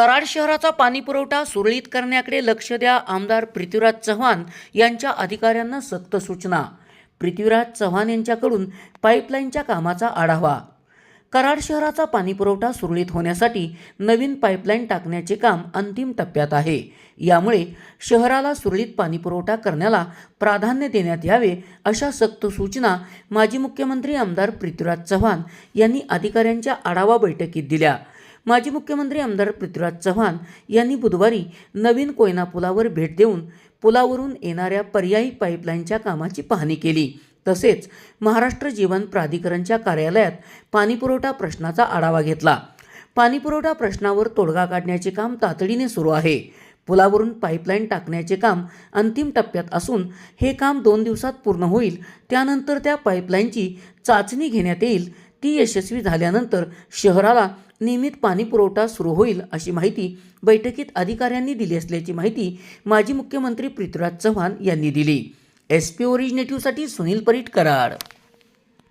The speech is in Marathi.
कराड शहराचा पाणीपुरवठा सुरळीत करण्याकडे लक्ष द्या आमदार पृथ्वीराज चव्हाण यांच्या अधिकाऱ्यांना सक्त सूचना. पृथ्वीराज चव्हाण यांच्याकडून पाईपलाईनच्या कामाचा आढावा. कराड शहराचा पाणीपुरवठा सुरळीत होण्यासाठी नवीन पाईपलाईन टाकण्याचे काम अंतिम टप्प्यात आहे. यामुळे शहराला सुरळीत पाणीपुरवठा करण्याला प्राधान्य देण्यात यावे अशा सक्त सूचना माजी मुख्यमंत्री आमदार पृथ्वीराज चव्हाण यांनी अधिकाऱ्यांच्या आढावा बैठकीत दिल्या. माजी मुख्यमंत्री आमदार पृथ्वीराज चव्हाण यांनी बुधवारी नवीन कोयना पुलावर भेट देऊन पुलावरून येणाऱ्या पर्यायी पाईपलाईनच्या कामाची पाहणी केली. तसेच महाराष्ट्र जीवन प्राधिकरणच्या कार्यालयात पाणीपुरवठा प्रश्नाचा आढावा घेतला. पाणीपुरवठा प्रश्नावर तोडगा काढण्याचे काम तातडीने सुरू आहे. पुलावरून पाईपलाईन टाकण्याचे काम अंतिम टप्प्यात असून हे काम दोन दिवसात पूर्ण होईल. त्यानंतर त्या पाईपलाईनची चाचणी घेण्यात येईल. ती यशस्वी झाल्यानंतर शहराला नियमित पाणी पुरवठा सुरू होईल अशी माहिती बैठकीत अधिकाऱ्यांनी दिली असल्याची माहिती माजी मुख्यमंत्री पृथ्वीराज चव्हाण यांनी दिली. एस पी ओरिजिनेटिव्हसाठी सुनील परीट कराड.